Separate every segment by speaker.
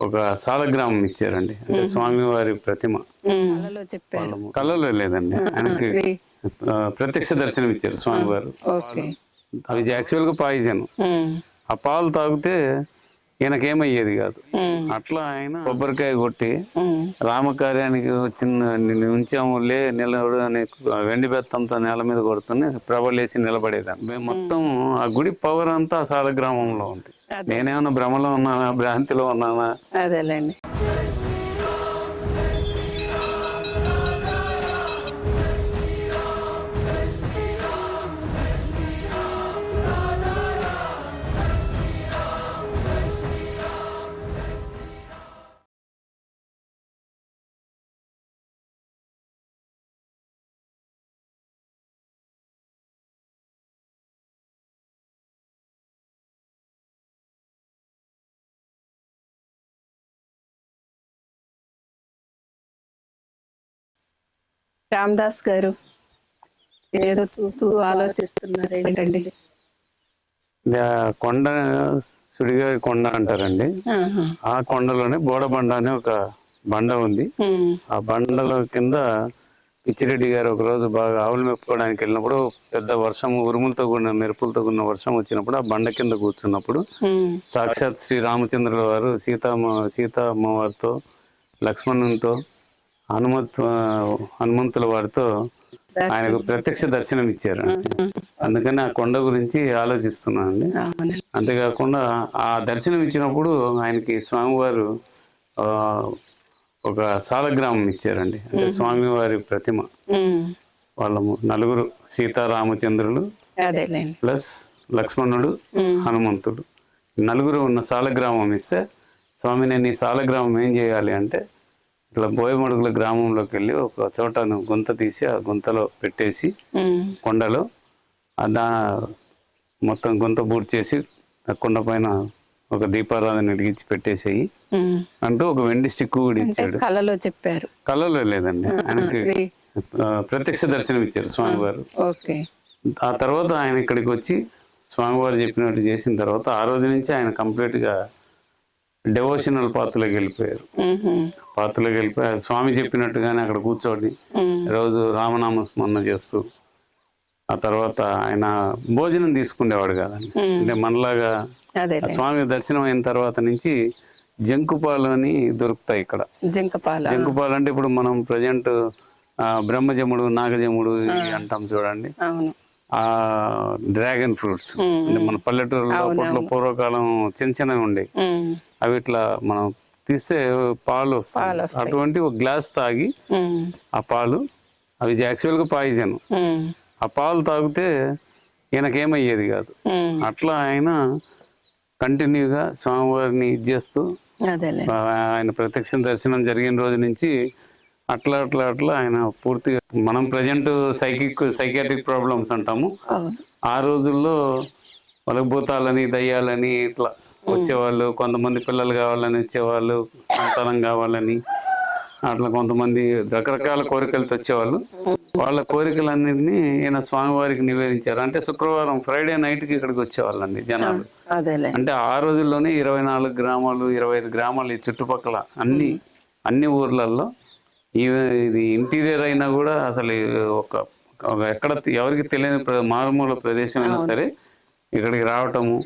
Speaker 1: ఒక సాలగ్రామం ఇచ్చారండి. అంటే స్వామివారి ప్రతిమ. కళ్ళలో లేదండి. ఆయనకి ప్రత్యక్ష దర్శనం ఇచ్చారు స్వామివారు.
Speaker 2: ఓకే.
Speaker 1: అవి యాక్చువల్గా పాయిజన్.
Speaker 2: ఉమ్,
Speaker 1: ఆ పాలు తాగితే ఈయనకేమయ్యేది కాదు. అట్లా ఆయన కొబ్బరికాయ కొట్టి రామకార్యానికి వచ్చిన నిన్ను ఉంచాము లే నిలబడు అని వెండి బెత్తంతో నేల మీద కొడుతూనే ప్రభలేసి నిలబడేదాన్ని. మేము మొత్తం ఆ గుడి పవర్ అంతా ఆ సాలగ్రామంలో ఉంది. నేనేమన్నా భ్రమలో ఉన్నానా భ్రాంతిలో ఉన్నానా?
Speaker 2: అదేలేండి. రామదాస్ గారు. ఏదో చూస్తూ ఆలోచిస్తున్నారు ఏంటండి
Speaker 1: కొండ సుడిగారి కొండ అంటారండి. ఆ కొండలోనే బోడబండ అనే ఒక బండ ఉంది. ఆ బండల కింద పిచ్చిరెడ్డి గారు ఒక రోజు బాగా ఆవులు మెప్పుకోవడానికి వెళ్ళినప్పుడు పెద్ద వర్షం ఉరుములతో కూడిన మెరుపులతో కూడిన వర్షం వచ్చినప్పుడు ఆ బండ కింద కూర్చున్నప్పుడు సాక్షాత్ శ్రీ రామచంద్రుల వారు సీతామ్మ సీతమ్మ వారితో లక్ష్మణునితో హనుమంతు హనుమంతుల వారితో ఆయనకు ప్రత్యక్ష దర్శనం ఇచ్చారు. అందుకని ఆ కొండ గురించి ఆలోచిస్తున్నానండి
Speaker 2: అవునండి.
Speaker 1: అంతేకాకుండా ఆ దర్శనం ఇచ్చినప్పుడు ఆయనకి స్వామివారు ఒక సాలగ్రామం ఇచ్చారండి. అంటే స్వామివారి ప్రతిమ. వాళ్ళ నలుగురు సీతారామచంద్రులు ప్లస్ లక్ష్మణుడు హనుమంతుడు. నలుగురు ఉన్న సాలగ్రామం ఇస్తే స్వామి నేను ఈ సాలగ్రామం ఏం చేయాలి? అంటే ఇట్లా బోయమడుగుల గ్రామంలోకి వెళ్ళి ఒక చోటను గుంత తీసి ఆ గుంతలో పెట్టేసి కొండలో దా మొత్తం గుంత పూర్తి చేసి ఆ కొండ పైన ఒక దీపారాధన వెలిగించి పెట్టేసేయి. అంటూ ఒక వెండి స్టిక్ కూడా ఇచ్చాడు.
Speaker 2: కళలో చెప్పారు.
Speaker 1: కళ్ళలో లేదండి. ఆయనకి ప్రత్యక్ష దర్శనం ఇచ్చారు స్వామివారు. ఆ తర్వాత ఆయన ఇక్కడికి వచ్చి స్వామివారు చెప్పినట్టు చేసిన తర్వాత ఆ రోజు నుంచి ఆయన కంప్లీట్గా డెవోషనల్ పాత్రలోకి వెళ్ళిపోయారు. పాత్రలోకి వెళ్ళిపోయి స్వామి చెప్పినట్టుగానే అక్కడ కూర్చోండి. రోజు రామనామ స్మరణ చేస్తూ ఆ తర్వాత ఆయన భోజనం తీసుకునేవాడు కాదండి. అంటే మనలాగా స్వామి దర్శనం అయిన తర్వాత నుంచి జంకుపాలు అని దొరుకుతాయి ఇక్కడ.
Speaker 2: జింకపాల
Speaker 1: జంకుపాలు అంటే ఇప్పుడు మనం ప్రజెంట్ బ్రహ్మజముడు నాగజముడు అంటాం చూడండి. ఆ డ్రాగన్ ఫ్రూట్స్. అంటే మన పల్లెటూరులో అప్పట్లో పూర్వకాలం చిన్న చిన్నవి
Speaker 2: ఉమ్,
Speaker 1: అవి ఇట్లా మనం తీస్తే పాలు వస్తాయి. అటువంటి ఒక గ్లాస్ తాగి ఆ పాలు అవి యాక్చువల్గా పాయిజన్. ఆ పాలు తాగితే ఈయనకేమయ్యేది కాదు. అట్లా ఆయన కంటిన్యూగా స్వామివారిని ఇది చేస్తూ ఆయన ప్రత్యక్ష దర్శనం జరిగిన రోజు నుంచి అట్లా అట్లా అట్లా ఆయన పూర్తిగా మనం ప్రజెంట్ సైకిక్ సైకాట్రిక్ ప్రాబ్లమ్స్ అంటాము. ఆ రోజుల్లో వాళ్ళకి భూతాలని దయ్యాలని ఇట్లా వచ్చేవాళ్ళు కొంతమంది పిల్లలు కావాలని వచ్చేవాళ్ళు సంతానం కావాలని అట్లా కొంతమంది రకరకాల కోరికలతో వచ్చేవాళ్ళు వాళ్ళ కోరికలన్నింటినీ ఈయన స్వామివారికి నివేదించారు. అంటే శుక్రవారం ఫ్రైడే నైట్కి ఇక్కడికి వచ్చేవాళ్ళండి జనాలు. అంటే ఆ రోజుల్లోనే ఇరవై నాలుగు గ్రామాలు ఇరవై ఐదు గ్రామాలు ఈ చుట్టుపక్కల అన్ని అన్ని ఊర్లలో ఈ ఇది ఇంటీరియర్ అయినా కూడా అసలు ఒక ఎక్కడ ఎవరికి తెలియని మారుమూల ప్రదేశం అయినా సరే ఇక్కడికి రావటము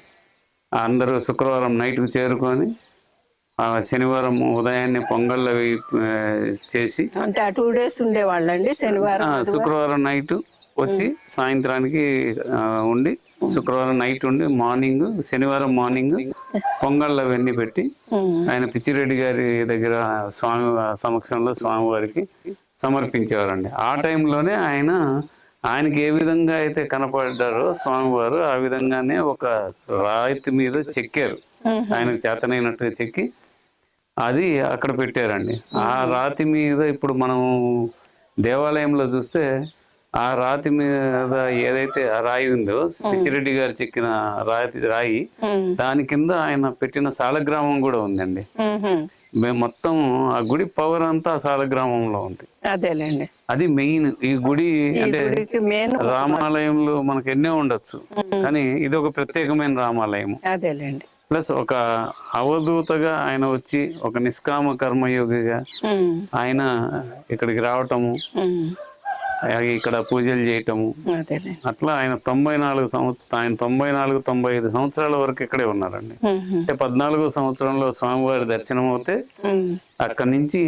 Speaker 1: అందరూ శుక్రవారం నైట్కి చేరుకొని ఆ శనివారం ఉదయాన్నే పొంగళ్ళు అవి చేసి
Speaker 2: అంటే ఆ టూ డేస్ ఉండేవాళ్ళండి శనివారం
Speaker 1: శుక్రవారం నైట్ వచ్చి సాయంత్రానికి ఉండి శుక్రవారం నైట్ ఉండి మార్నింగ్ శనివారం మార్నింగ్ పొంగళ్ళు అవన్నీ పెట్టి ఆయన పిచ్చిరెడ్డి గారి దగ్గర స్వామి సమక్షంలో స్వామివారికి సమర్పించేవారండి. ఆ టైంలోనే ఆయన ఆయనకి ఏ విధంగా అయితే కనపడ్డారో స్వామివారు ఆ విధంగానే ఒక రాయితీ మీద చెక్కారు. ఆయనకు చేతనైనట్టుగా చెక్కి అది అక్కడ పెట్టారండి. ఆ రాతి మీద ఇప్పుడు మనం దేవాలయంలో చూస్తే ఆ రాతి మీద ఏదైతే ఆ రాయి ఉందో పిచ్చిరెడ్డి గారు చెక్కిన రాతి రాయి
Speaker 2: ఉమ్,
Speaker 1: దాని కింద ఆయన పెట్టిన సాలగ్రామం కూడా ఉందండి. మేము మొత్తం ఆ గుడి పవర్ అంతా సాలగ్రామంలో ఉంది.
Speaker 2: అదేలేండి.
Speaker 1: అది మెయిన్ ఈ గుడి అంటే రామాలయంలో మనకు ఎన్నో ఉండొచ్చు. కానీ ఇది ఒక ప్రత్యేకమైన రామాలయం
Speaker 2: అదేలేండి.
Speaker 1: ప్లస్ ఒక అవధూతగా ఆయన వచ్చి ఒక నిష్కామ కర్మయోగిగా ఆయన ఇక్కడికి రావటము. అలాగే ఇక్కడ పూజలు చేయటము. అట్లా ఆయన తొంభై నాలుగు సంవత్సరం ఆయన తొంభై నాలుగు తొంభై ఐదు సంవత్సరాల వరకు ఇక్కడే ఉన్నారండి. అంటే పద్నాలుగో సంవత్సరంలో స్వామివారి దర్శనం అవుతే అక్కడి నుంచి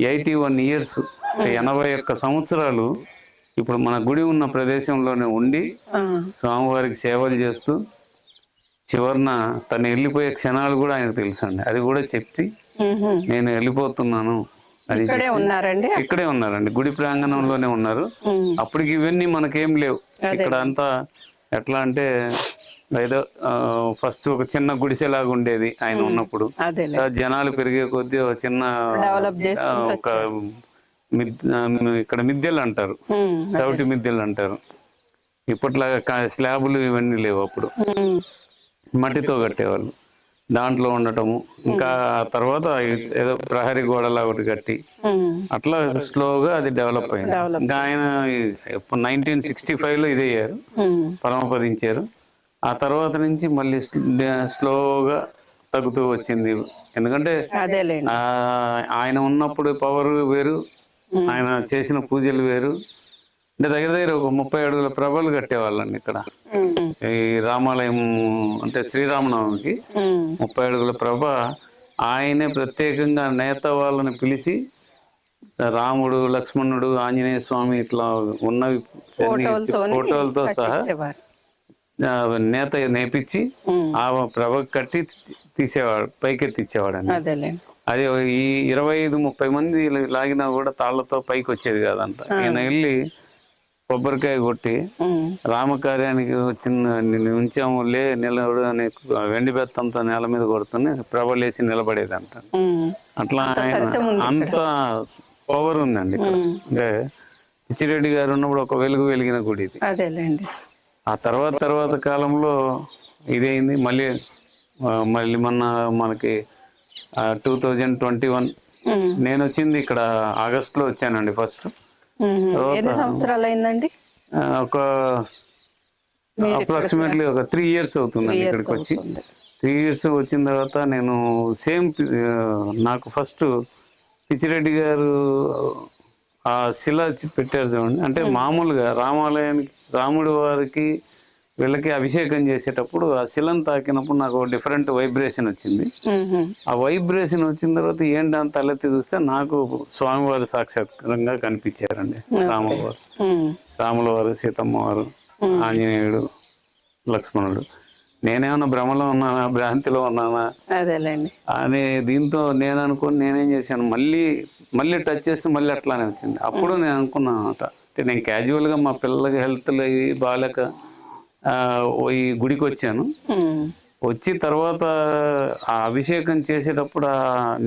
Speaker 1: ఎయిటీ వన్ ఇయర్స్ ఎనభై ఒక్క సంవత్సరాలు ఇప్పుడు మన గుడి ఉన్న ప్రదేశంలోనే ఉండి స్వామివారికి సేవలు చేస్తూ చివరిన తను వెళ్ళిపోయే క్షణాలు కూడా ఆయనకు తెలుసండి. అది కూడా చెప్పి. నేను వెళ్ళిపోతున్నాను. అది
Speaker 2: ఇక్కడే ఉన్నారండి.
Speaker 1: ఇక్కడే ఉన్నారండి. గుడి ప్రాంగణంలోనే ఉన్నారు. అప్పటికి ఇవన్నీ మనకేం లేవు. ఇక్కడ అంతా ఎట్లా అంటే ఏదో ఫస్ట్ ఒక చిన్న గుడిసెలాగా ఉండేది ఆయన ఉన్నప్పుడు. జనాలు పెరిగే కొద్దీ ఒక చిన్న ఒక ఇక్కడ మిద్దెలు అంటారు. చవిటి మిద్దెలు అంటారు. ఇప్పట్లాగా స్లాబులు ఇవన్నీ లేవు అప్పుడు. మట్టితో కట్టేవాళ్ళు. దాంట్లో ఉండటము. ఇంకా తర్వాత ఏదో ప్రహరీ గోడలా ఒకటి కట్టి. అట్లా స్లోగా అది డెవలప్ అయింది. ఇంకా ఆయన నైన్టీన్ సిక్స్టీ ఫైవ్లో ఇదయ్యారు
Speaker 2: ఉమ్,
Speaker 1: పరమపదించారు. ఆ తర్వాత నుంచి మళ్ళీ స్ల- స్లోగా తగ్గుతూ వచ్చింది. ఎందుకంటే ఆయన ఉన్నప్పుడు పవర్ వేరు ఆయన చేసిన పూజలు వేరు. అంటే దగ్గర దగ్గర ఒక ముప్పై అడుగుల ప్రభలు కట్టేవాళ్ళండి ఇక్కడ. ఈ రామాలయం అంటే శ్రీరామనవమికి ముప్పై అడుగుల ప్రభ ఆయనే ప్రత్యేకంగా నేత వాళ్ళని పిలిచి రాముడు లక్ష్మణుడు ఆంజనేయ స్వామి ఇట్లా ఉన్నవి ఫోటోలతో సహా నేత నేపించి ఆ ప్రభ కట్టి తీసేవాడు పైకెత్తిచ్చేవాడు
Speaker 2: అదేలేండి.
Speaker 1: అది ఈ ఇరవై ఐదు ముప్పై మంది లాగినా కూడా తాళ్ళతో పైకి వచ్చేది కాదంట ఈయన వెళ్ళి కొబ్బరికాయ కొట్టి రామకార్యానికి వచ్చిన ఉంచాము లే నిలబడు అని వెండి బెత్తంతో నేల మీద కొడుతూనే ప్రభ లేచి నిలబడేదంట.
Speaker 2: ఉమ్,
Speaker 1: అట్లా ఆయన అంత పవర్ ఉందండి. అంటే పిచ్చిరెడ్డి గారు ఉన్నప్పుడు ఒక వెలుగు వెలిగిన గుడి ఇది. ఆ తర్వాత తర్వాత కాలంలో ఇదైంది. మళ్ళీ మళ్ళీ మొన్న మనకి టూ థౌజండ్ ట్వంటీ వన్ నేను వచ్చింది ఇక్కడ ఆగస్ట్లో వచ్చానండి ఫస్ట్.
Speaker 2: ఎన్ని సంవత్సరాలు అయిందండి
Speaker 1: ఒక అప్రాక్సిమేట్లీ ఒక త్రీ ఇయర్స్ అవుతుందండి ఇక్కడికి వచ్చి.
Speaker 2: అవుతుంది.
Speaker 1: త్రీ ఇయర్స్ వచ్చిన తర్వాత నేను సేమ్ నాకు ఫస్ట్ పిచ్చిరెడ్డి గారు ఆ శిల పెట్టారు చూడండి. అంటే మామూలుగా రామాలయానికి రాముడి వారికి వీళ్ళకి అభిషేకం చేసేటప్పుడు ఆ శిలను తాకినప్పుడు నాకు డిఫరెంట్ వైబ్రేషన్ వచ్చింది. ఆ వైబ్రేషన్ వచ్చిన తర్వాత ఏంటని తలెత్తి చూస్తే నాకు స్వామివారి సాక్షాత్కారంగా కనిపించారండి. రాముల వారు
Speaker 2: ఉమ్,
Speaker 1: రాముల వారు సీతమ్మ వారు ఆంజనేయుడు లక్ష్మణుడు. నేనేమన్నా భ్రమలో ఉన్నానా భ్రాంతిలో ఉన్నానా?
Speaker 2: అదేలేండి.
Speaker 1: అని దీంతో నేను అనుకుని నేనేం చేశాను మళ్ళీ మళ్ళీ టచ్ చేస్తే మళ్ళీ అట్లానే వచ్చింది. అప్పుడు నేను అనుకున్నాను అనమాట అంటే నేను క్యాజువల్గా మా పిల్లలకి హెల్త్ బాగాలేక ఓ ఈ గుడికి వచ్చాను. వచ్చి తర్వాత ఆ అభిషేకం చేసేటప్పుడు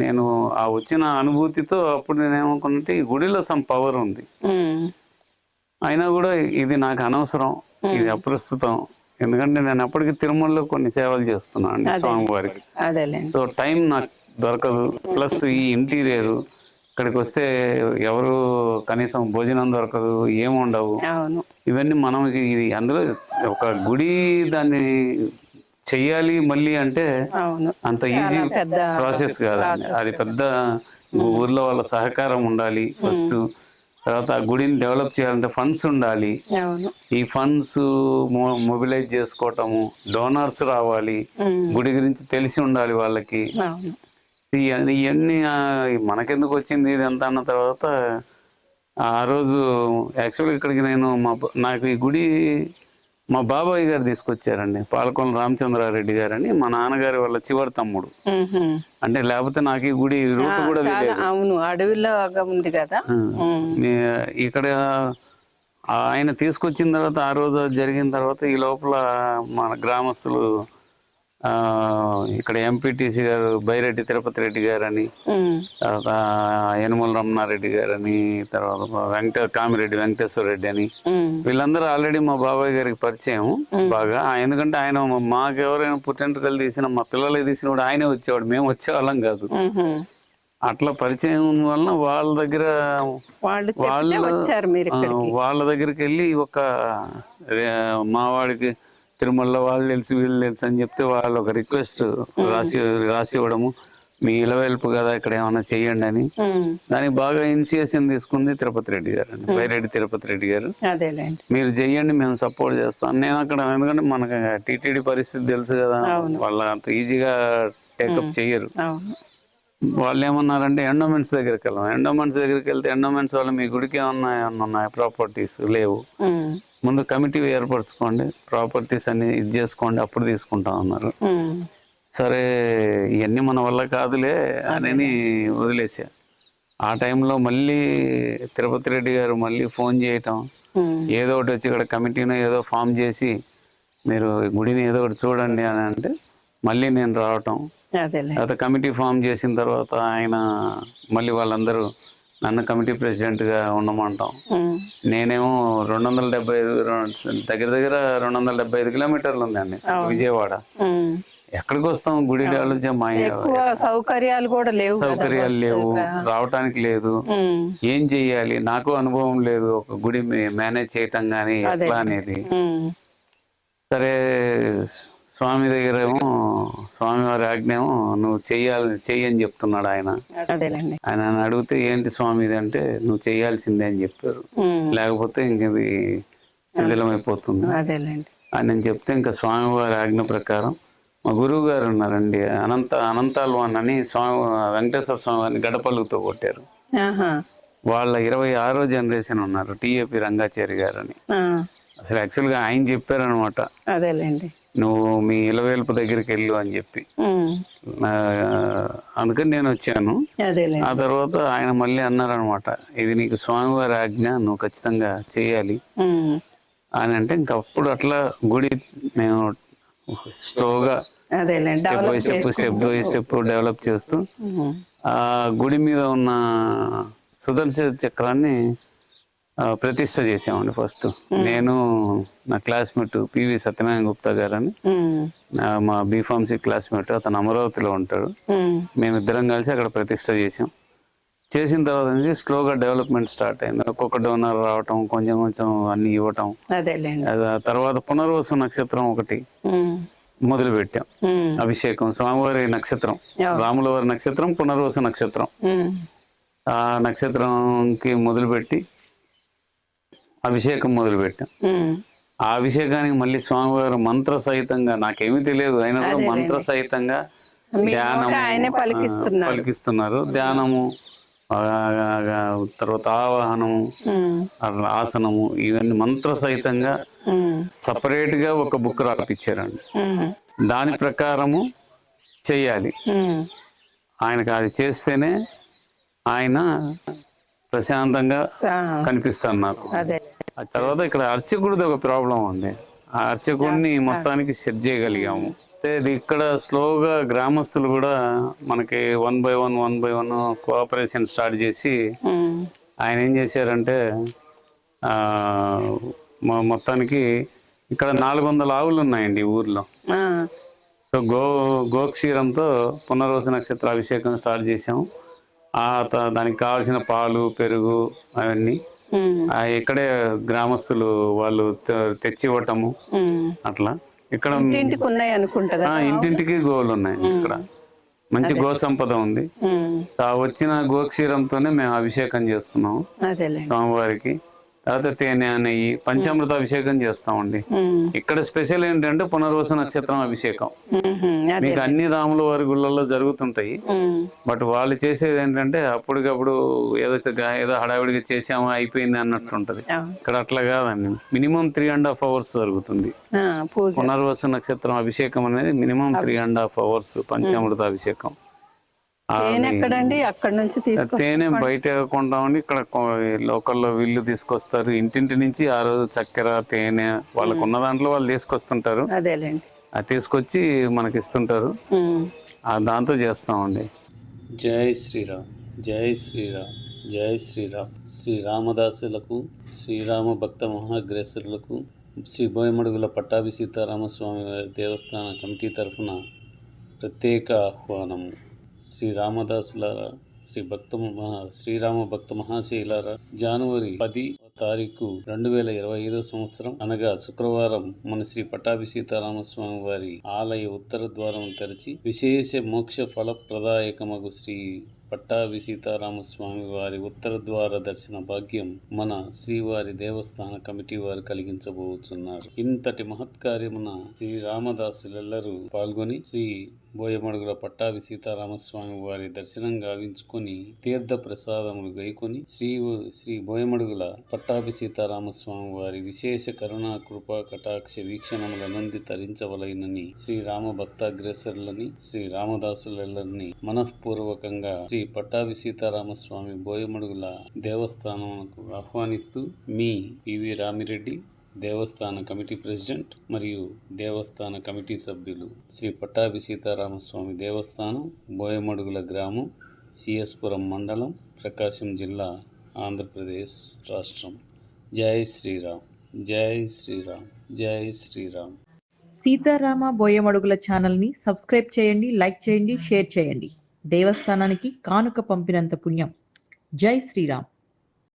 Speaker 1: నేను ఆ వచ్చిన అనుభూతితో అప్పుడు నేను ఏమనుకున్నట్టే ఈ గుడిలో సమ్ పవర్ ఉంది. అయినా కూడా ఇది నాకు అనవసరం. ఇది అప్రస్తుతం. ఎందుకంటే నేను అప్పటికి తిరుమలలో కొన్ని సేవలు చేస్తున్నాను అండి స్వామివారికి. సో టైం నాకు దొరకదు. ప్లస్ ఈ ఇంటీరియర్ ఇక్కడికి వస్తే ఎవరు కనీసం భోజనం దొరకదు ఏముండవు ఇవన్నీ మనం ఇది అందులో ఒక గుడి దాన్ని చెయ్యాలి మళ్ళీ అంటే
Speaker 2: అవును.
Speaker 1: అంత ఈజీ ప్రాసెస్ కాదండి. అది పెద్ద ఊర్లో వాళ్ళ సహకారం ఉండాలి ఫస్ట్. తర్వాత ఆ గుడిని డెవలప్ చేయాలంటే ఫండ్స్ ఉండాలి.
Speaker 2: అవును.
Speaker 1: ఈ ఫండ్స్ మొబిలైజ్ చేసుకోవటము డోనర్స్ రావాలి. గుడి గురించి తెలిసి ఉండాలి వాళ్ళకి.
Speaker 2: అవును.
Speaker 1: ఇవన్నీ మనకెందుకు వచ్చింది ఇదంతా అన్న తర్వాత ఆ రోజు యాక్చువల్గా ఇక్కడికి నేను మా నాకు ఈ గుడి మా బాబాయ్ గారు తీసుకొచ్చారండి. పాలకొండ రామచంద్రారెడ్డి గారని మా నాన్నగారి వాళ్ళ చివరి తమ్ముడు. అంటే లేకపోతే నాకు ఈ గుడి రూట్ కూడా
Speaker 2: అవును అడవిలో ఉంది కదా.
Speaker 1: ఇక్కడ ఆయన తీసుకొచ్చిన తర్వాత ఆ రోజు జరిగిన తర్వాత ఈ లోపల మన గ్రామస్తులు ఇక్కడ ఎంపీటీసీ గారు బైరెడ్డి తిరుపతి రెడ్డి గారని
Speaker 2: ఉమ్,
Speaker 1: తర్వాత యనమల రమణారెడ్డి గారని తర్వాత వెంకట కామిరెడ్డి వెంకటేశ్వర రెడ్డి అని. వీళ్ళందరూ ఆల్రెడీ మా బాబాయ్ గారికి పరిచయం బాగా. ఎందుకంటే ఆయన మాకు ఎవరైనా పుట్టెంటుకలు తీసిన మా పిల్లలకి తీసిన కూడా ఆయనే వచ్చేవాడు. మేము వచ్చేవాళ్ళం కాదు. అట్లా పరిచయం వలన వాళ్ళ దగ్గర
Speaker 2: వాళ్ళు
Speaker 1: వాళ్ళు దగ్గరికి వెళ్ళి ఒక రే- మా వాడికి తిరుమల వాళ్ళు తెలుసు వీళ్ళు తెలుసు అని చెప్తే వాళ్ళు ఒక రిక్వెస్ట్ రాసి రాసి ఇవ్వడము. మీ ఇలవెల్పు కదా ఇక్కడ ఏమైనా చెయ్యండి అని. దానికి బాగా ఇనిషియేషన్ తీసుకుంది తిరుపతి రెడ్డి గారు అండి. బైరెడ్డి తిరుపతి రెడ్డి గారు. మీరు చెయ్యండి మేము సపోర్ట్ చేస్తాం. నేను అక్కడ ఎందుకంటే మనకు టీటీడీ పరిస్థితి తెలుసు కదా. వాళ్ళు అంత ఈజీగా టేకప్ చెయ్యరు. వాళ్ళు ఏమన్నారంటే ఎండోమెంట్స్ దగ్గరికి వెళ్ళాం ఎండోమెంట్స్ దగ్గరికి వెళ్తే ఎండోమెంట్స్ వాళ్ళు మీ గుడికి ఏమన్నా ఏమన్నా ఉన్నాయి ప్రాపర్టీస్ లేవు ముందు కమిటీ ఏర్పరచుకోండి ప్రాపర్టీస్ అన్ని ఇది చేసుకోండి అప్పుడు తీసుకుంటాం అన్నారు. సరే ఇవన్నీ మన వల్ల కాదులే అని వదిలేసా. ఆ టైంలో మళ్ళీ తిరుపతి రెడ్డి గారు మళ్ళీ ఫోన్ చేయటం ఏదో ఒకటి వచ్చి ఇక్కడ కమిటీని ఏదో ఫామ్ చేసి మీరు గుడిని ఏదో ఒకటి చూడండి అని అంటే మళ్ళీ నేను రావటం. తర్వాత కమిటీ ఫామ్ చేసిన తర్వాత ఆయన మళ్ళీ వాళ్ళందరూ నన్ను కమిటీ ప్రెసిడెంట్గా ఉండమంటాం. నేనేమో రెండు వందల డెబ్బై ఐదు దగ్గర దగ్గర రెండు వందల డెబ్బై ఐదు కిలోమీటర్లు ఉందండి విజయవాడ. ఎక్కడికి వస్తాం? గుడి మా
Speaker 2: సౌకర్యాలు కూడా లేవు
Speaker 1: సౌకర్యాలు లేవు రావటానికి లేదు. ఏం చెయ్యాలి? నాకు అనుభవం లేదు ఒక గుడి మేనేజ్ చేయటం కానీ ఎట్లా అనేది. సరే స్వామి దగ్గర ఏమో స్వామివారి ఆజ్ఞ ఏమో నువ్వు చెయ్యాలి చెయ్యి అని చెప్తున్నాడు ఆయన. ఆయన అడిగితే ఏంటి స్వామి ఇది అంటే నువ్వు చేయాల్సిందే అని చెప్పారు. లేకపోతే ఇంక ఇది శిథిలమైపోతుంది. అని నేను చెప్తే ఇంకా స్వామివారి ఆజ్ఞ ప్రకారం మా గురువు గారు ఉన్నారండి అనంత అనంతాల్వాన్ అని స్వామి వెంకటేశ్వర స్వామి వారిని గడపలుగుతో కొట్టారు. వాళ్ళ ఇరవై ఆరో జనరేషన్ ఉన్నారు టిఏపి రంగాచారి గారు అని అసలు యాక్చువల్గా ఆయన చెప్పారనమాట
Speaker 2: అదేలేండి.
Speaker 1: నువ్వు మీ ఇలవేల్పు దగ్గరికి వెళ్ళు అని చెప్పి. అందుకని నేను వచ్చాను. ఆ తర్వాత ఆయన మళ్ళీ అన్నారనమాట ఇది నీకు స్వామివారి ఆజ్ఞ నువ్వు ఖచ్చితంగా చేయాలి. అని అంటే ఇంకా అప్పుడు అట్లా గుడి మేము స్లోగా step by step step by step develop చేస్తూ ఆ గుడి మీద ఉన్న సుదర్శన చక్రాన్ని ప్రతిష్ట చేసామండి ఫస్ట్. నేను నా క్లాస్మేట్ పివి సత్యనారాయణ గుప్తా గారు అని
Speaker 2: ఉమ్,
Speaker 1: నా మా బీఫార్మసీ క్లాస్మేట్ అతను అమరావతిలో ఉంటాడు. మేమిద్దరం కలిసి అక్కడ ప్రతిష్ట చేసాం చేసిన తర్వాత నుంచి స్లోగా డెవలప్మెంట్ స్టార్ట్ అయింది. ఒక్కొక్క డోనర్ రావటం కొంచెం కొంచెం అన్ని ఇవ్వటం. తర్వాత పునర్వసు నక్షత్రం ఒకటి మొదలు పెట్టాం అభిషేకం స్వామివారి నక్షత్రం.
Speaker 2: Yeah.
Speaker 1: రాముల వారి నక్షత్రం పునర్వసు నక్షత్రం. ఆ నక్షత్రంకి మొదలుపెట్టి అభిషేకం మొదలుపెట్టాం. ఆ అభిషేకానికి మళ్ళీ స్వామివారు మంత్ర సహితంగా నాకేమీ తెలియదు అయినా కూడా మంత్ర సహితంగా ధ్యానము
Speaker 2: ఆయనే
Speaker 1: ఆ,
Speaker 2: పలికిస్తున్నారు.
Speaker 1: ధ్యానము తర్వాత ఆవాహనము ఆసనము ఇవన్నీ మంత్ర సహితంగా సపరేట్గా ఒక బుక్ రాపిచ్చారండి. దాని ప్రకారము చెయ్యాలి. ఆయనకు అది చేస్తేనే ఆయన ప్రశాంతంగా కనిపిస్తున్నారు. తర్వాత ఇక్కడ అర్చకుడిది ఒక ప్రాబ్లం ఉంది. ఆ అర్చకుడిని మొత్తానికి సెట్ చేయగలిగాము. అయితే ఇక్కడ స్లోగా గ్రామస్తులు కూడా మనకి one by one one by one cooperation start చేసి ఆయన ఏం చేశారంటే మొత్తానికి ఇక్కడ నాలుగు వందల ఆవులు ఉన్నాయండి ఊర్లో. సో గో గోక్షీరంతో పునర్వస నక్షత్ర అభిషేకం స్టార్ట్ చేసాం ఆ త- దానికి కావాల్సిన పాలు పెరుగు అవన్నీ ఇక్కడే గ్రామస్తులు వాళ్ళు తెచ్చి ఇవ్వటము. అట్లా. ఇక్కడ
Speaker 2: ఇంటింటికి ఉన్నాయి అనుకుంటా
Speaker 1: ఆ,
Speaker 2: కదా
Speaker 1: ఇంటింటికి గోవులు ఉన్నాయి ఇక్కడ. మంచి గో సంపద ఉంది. ఆ వచ్చిన గోక్షీరంతోనే మేము అభిషేకం చేస్తున్నాం
Speaker 2: అదేలేండి.
Speaker 1: స్వామివారికి. తర్వాత తేనె నెయ్యి పంచామృత అభిషేకం చేస్తామండి. ఇక్కడ స్పెషల్ ఏంటంటే పునర్వస నక్షత్రం అభిషేకం. మీకు అన్ని రాముల వారి గుళ్ళల్లో జరుగుతుంటాయి. బట్ వాళ్ళు చేసేది ఏంటంటే అప్పటికప్పుడు ఏదో ఏదో హడావిడిగా చేసామో అయిపోయింది అన్నట్టు ఉంటది. ఇక్కడ అట్లా కాదండి. Minimum three and half hours జరుగుతుంది. పునర్వసు నక్షత్రం అభిషేకం అనేది minimum three and half hours పంచామృత అభిషేకం.
Speaker 2: ఎక్కడండి? అక్కడ నుంచి
Speaker 1: తేనె బయట కొంటామండి. ఇక్కడ లోకల్లో వీళ్ళు తీసుకొస్తారు. ఇంటింటి నుంచి ఆ రోజు చక్కెర తేనె వాళ్ళకు ఉన్న దాంట్లో వాళ్ళు తీసుకొస్తుంటారు.
Speaker 2: అదేలేండి.
Speaker 1: అది తీసుకొచ్చి మనకి ఇస్తుంటారు. ఆ దాంతో చేస్తామండి. జై శ్రీరామ్. జై శ్రీరామ్. జై శ్రీరామ్. శ్రీరామదాసులకు శ్రీరామ భక్త మహాగ్రేసరులకు శ్రీ బోయమడుగుల పట్టాభి సీతారామస్వామి వారి దేవస్థాన కమిటీ తరఫున ప్రత్యేక ఆహ్వానము శ్రీ రామదాసులారా శ్రీ భక్త మహా శ్రీరామ భక్త మహాశైలారా జనవరి పది తారీఖు రెండు వేల ఇరవై ఐదో సంవత్సరం అనగా శుక్రవారం మన శ్రీ పటాభి సీతారామస్వామి వారి ఆలయ ఉత్తర ద్వారం తెరిచి విశేష మోక్ష ఫలప్రదాయకమగు శ్రీ పట్టాభి సీతారామస్వామి వారి ఉత్తర ద్వార దర్శన భాగ్యం మన శ్రీవారి దేవస్థాన కమిటీ వారు కలిగించబోతున్నారు ఇంతటి మహత్కార్యమున శ్రీ రామదాసులెల్లరూ పాల్గొని శ్రీ బోయమడుగుల పట్టాభి సీతారామస్వామి వారి దర్శనం గావించుకొని తీర్థ ప్రసాదములు గైకొని శ్రీ శ్రీ బోయమడుగుల పట్టాభి సీతారామస్వామి వారి విశేష కరుణా కృపా కటాక్ష వీక్షణముల నుండి తరించవలైనని శ్రీ రామ భక్తాగ్రేసరులని శ్రీ రామదాసులెల్లరిని మనఃపూర్వకంగా శ్రీ పట్టాభి సీతారామస్వామి బోయమడుగుల దేవస్థానమునకు ఆహ్వానిస్తూ మీ పివి రామిరెడ్డి దేవస్థాన కమిటీ ప్రెసిడెంట్ మరియు దేవస్థాన కమిటీ సభ్యులు శ్రీ పట్టాభి సీతారామస్వామి దేవస్థానం బోయమడుగుల గ్రామం సిఎస్పురం మండలం ప్రకాశం జిల్లా ఆంధ్రప్రదేశ్ రాష్ట్రం. జై శ్రీరామ్ జై శ్రీరామ్ జై శ్రీరామ్.
Speaker 3: సీతారామ బోయమడుగుల ఛానల్ని సబ్స్క్రైబ్ చేయండి లైక్ చేయండి షేర్ చేయండి. దేవస్థానానికి కానుక పంపినంత పుణ్యం. జై శ్రీరామ్.